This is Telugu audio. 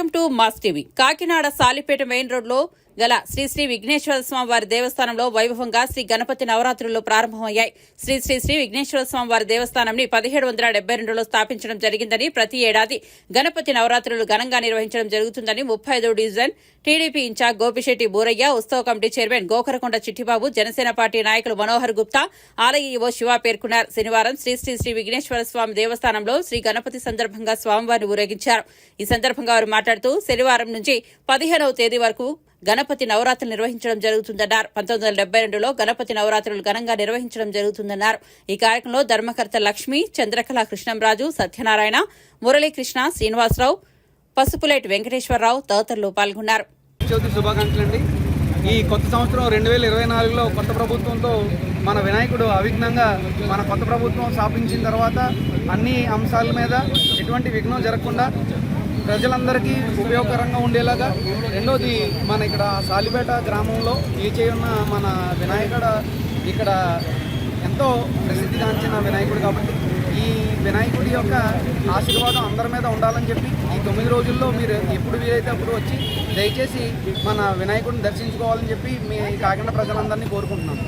Welcome to mass TV. Kakinada Salipeta main రోడ్లో గల శ్రీ శ్రీ విఘ్నేశ్వర స్వామి వారి దేవస్థానంలో వైభవంగా శ్రీ గణపతి నవరాత్రులు ప్రారంభమయ్యాయి. శ్రీ శ్రీ శ్రీ విఘ్నేశ్వర స్వామి వారి దేవస్థానంని పదిహేడు వందల డెబ్బై రెండులో స్థాపించడం జరిగిందని ప్రతి ఏడాది గణపతి నవరాత్రులు ఘనంగా నిర్వహించడం జరుగుతుందని ముప్పై ఐదో division TDP in charge Gopisetti Boorayya ఉత్సవ committee chairman Gokarakonda Chittibabu Janasena party నాయకులు మనోహర్ గుప్తా ఆలయ ఈవో శివ పేర్కొన్నారు. శనివారం శ్రీ శ్రీ శ్రీ విఘ్నేశ్వర స్వామి దేవస్థానంలో శ్రీ గణపతి సందర్భంగా స్వామివారిని ఊరేగించారు. ఈ సందర్భంగా వారు మాట్లాడుతూ శనివారం నుంచి పదిహేనవ తేదీ వరకు గణపతి నవరాత్రులు నిర్వహించడం జరుగుతుందన్నారు. పంతొమ్మిది వందల డెబ్బై రెండులో గణపతి నవరాత్రులు ఘనంగా నిర్వహించడం జరుగుతుందన్నారు. ఈ కార్యక్రమంలో ధర్మకర్త లక్ష్మి చంద్రకళ కృష్ణంరాజు సత్యనారాయణ మురళీకృష్ణ శ్రీనివాసరావు పసుపులేటి వెంకటేశ్వరరావు తదితరులు పాల్గొన్నారు. చవితి ఈ కొత్త సంవత్సరం రెండు వేల ఇరవై నాలుగులో కొత్త ప్రభుత్వంతో మన వినాయకుడు అవిఘ్నంగా మన కొత్త ప్రభుత్వం స్థాపించిన తర్వాత అన్ని అంశాల మీద ఎటువంటి విఘ్నం జరగకుండా ప్రజలందరికీ ఉపయోగకరంగా ఉండేలాగా. రెండోది మన ఇక్కడ సాలిపేట గ్రామంలో ఈ ఉన్న మన వినాయకుడు ఇక్కడ ఎంతో ప్రసిద్ధిగాంచిన వినాయకుడు కాబట్టి ఈ వినాయకుడి యొక్క ఆశీర్వాదం అందరి మీద ఉండాలని చెప్పి ఈ తొమ్మిది రోజుల్లో మీరు ఎప్పుడు వీలైతే అప్పుడు వచ్చి దయచేసి మన వినాయకుడిని దర్శించుకోవాలని చెప్పి మీ కాకినాడ ప్రజలందరినీ కోరుకుంటున్నాను